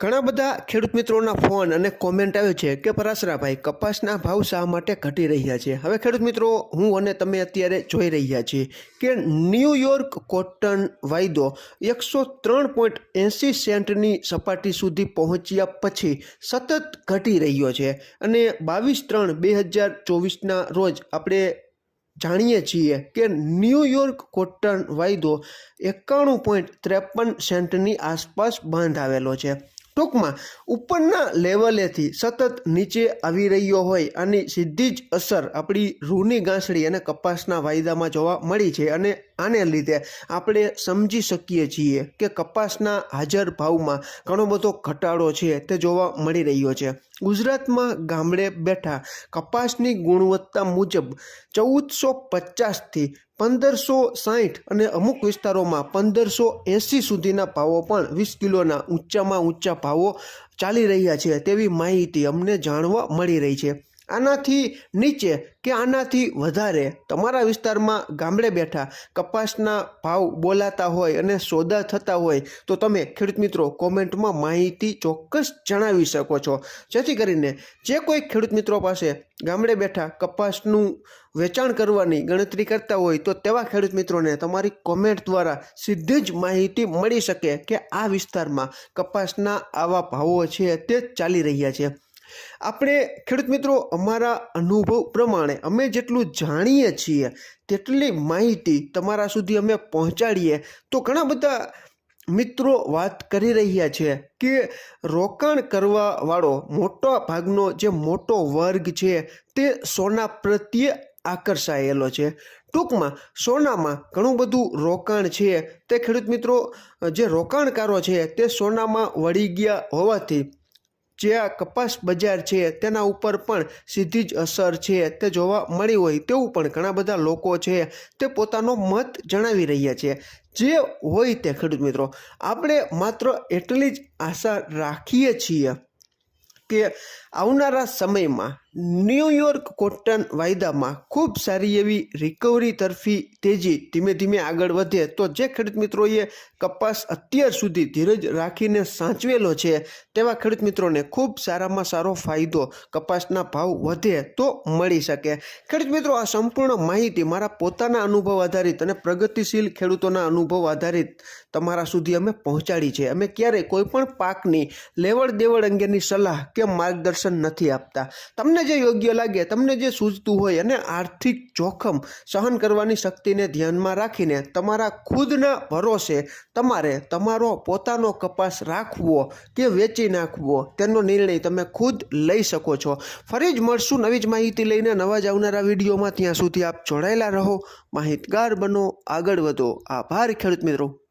ઘણા બધા ખેડૂત મિત્રોના ફોન અને કોમેન્ટ આવ્યો છે કે પરાસરાભાઈ કપાસના ભાવ શા માટે ઘટી રહ્યા છે? હવે ખેડૂત મિત્રો, હું અને તમે અત્યારે જોઈ રહ્યા છીએ કે ન્યૂયોર્ક કોટન વાયદો એકસો ત્રણ પોઈન્ટ એંસી સેન્ટની સપાટી સુધી પહોંચ્યા પછી સતત ઘટી રહ્યો છે અને બાવીસ ત્રણ બે હજાર ચોવીસના રોજ આપણે જાણીએ છીએ કે ન્યૂયોર્ક કોટન વાયદો એકાણું પોઈન્ટ ત્રેપન સેન્ટની આસપાસ બાંધાવેલો છે. ટૂંકમાં ઉપરના લેવલેથી સતત નીચે આવી રહ્યો હોય આની સીધી જ અસર આપણી રૂની ગાંસડી અને કપાસના વાયદામાં જોવા મળી છે અને આને લીધે આપણે સમજી શકીએ છીએ કે કપાસના હાજર ભાવમાં ઘણો બધો ઘટાડો છે તે જોવા મળી રહ્યો છે. ગુજરાતમાં ગામડે બેઠા કપાસની ગુણવત્તા મુજબ ચૌદસો પચાસથી પંદરસો સાઠ અને અમુક વિસ્તારોમાં પંદરસો એંસી સુધીના ભાવો પણ વીસ કિલોના ઊંચામાં ઊંચા ભાવો ચાલી રહ્યા છે તેવી માહિતી અમને જાણવા મળી રહી છે. આનાથી નીચે કે આનાથી વધારે તમારા વિસ્તારમાં ગામડે બેઠા કપાસના ભાવ બોલાતા હોય અને સોદા થતા હોય તો તમે ખેડૂત મિત્રો કોમેન્ટમાં માહિતી ચોક્કસ જણાવી શકો છો. જેથી કરીને જે કોઈ ખેડૂત મિત્રો પાસે ગામડે બેઠા કપાસનું વેચાણ કરવાની ગણતરી કરતા હોય તો તેવા ખેડૂત મિત્રોને તમારી કોમેન્ટ દ્વારા સીધી જ માહિતી મળી શકે કે આ વિસ્તારમાં કપાસના આવા ભાવો છે તે ચાલી રહ્યા છે. આપણે ખેડૂત મિત્રો, અમારા અનુભવ પ્રમાણે અમે જેટલું જાણીએ છીએ, તેટલી માહિતી તમારા સુધી અમે પહોંચાડીએ. તો ઘણા બધા મિત્રો વાત કરી રહ્યા છે કે રોકાણ કરવાવાળો મોટો ભાગનો જે મોટો વર્ગ છે, તે સોના પ્રત્યે આકર્ષાયેલો છે. ટૂંકમાં, સોનામાં ઘણું બધું રોકાણ છે. તે ખેડૂત મિત્રો, જે રોકાણકારો છે, તે સોનામાં વળી ગયા હોવાથી જે આ કપાસ બજાર છે તેના ઉપર પણ સીધી જ અસર છે તે જોવા મળી હોય તેવું પણ ઘણા બધા લોકો છે તે પોતાનો મત જણાવી રહ્યા છે. જે હોય તે ખેડૂત મિત્રો, આપણે માત્ર એટલી જ આશા રાખીએ છીએ કે આવનારા સમયમાં ન્યૂયોર્ક કોટન વાયદામાં ખૂબ સારી એવી રિકવરી તરફી તેજી ધીમે ધીમે આગળ વધે. તો જે ખેડૂત મિત્રોએ કપાસ અત્યાર સુધી ધીરજ રાખીને સાચવેલો છે, તેવા ખેડૂત મિત્રોને ખૂબ સારામાં સારો ફાયદો કપાસના ભાવ વધે તો મળી શકે. ખેડૂત મિત્રો, આ સંપૂર્ણ માહિતી મારા પોતાના અનુભવ આધારિત અને પ્રગતિશીલ ખેડૂતોના અનુભવ આધારિત તમારા સુધી અમે પહોંચાડી છે. અમે ક્યારેય કોઈપણ પાકની લેવડ દેવડ અંગેની સલાહ કે માર્ગદર્શન નથી આપતા. તમને જે યોગ્ય લાગે, તમને જે સૂઝતું હોય અને આર્થિક જોખમ સહન કરવાની શક્તિને ધ્યાનમાં રાખીને તમારા ખુદના ભરોસે તમારે તમારો પોતાનો કપાસ રાખવો કે વેચી નાખવો, તેનો નિર્ણય તમે ખુદ લઈ શકો છો. ફરી જ મળશું નવી જ માહિતી લઈને. નવા જ આવનારા વિડીયોમાં ત્યાં સુધી આપ જોડાયેલા રહો. માહિતગાર બનો, આગળ વધો. આભાર ખેડૂત મિત્રો.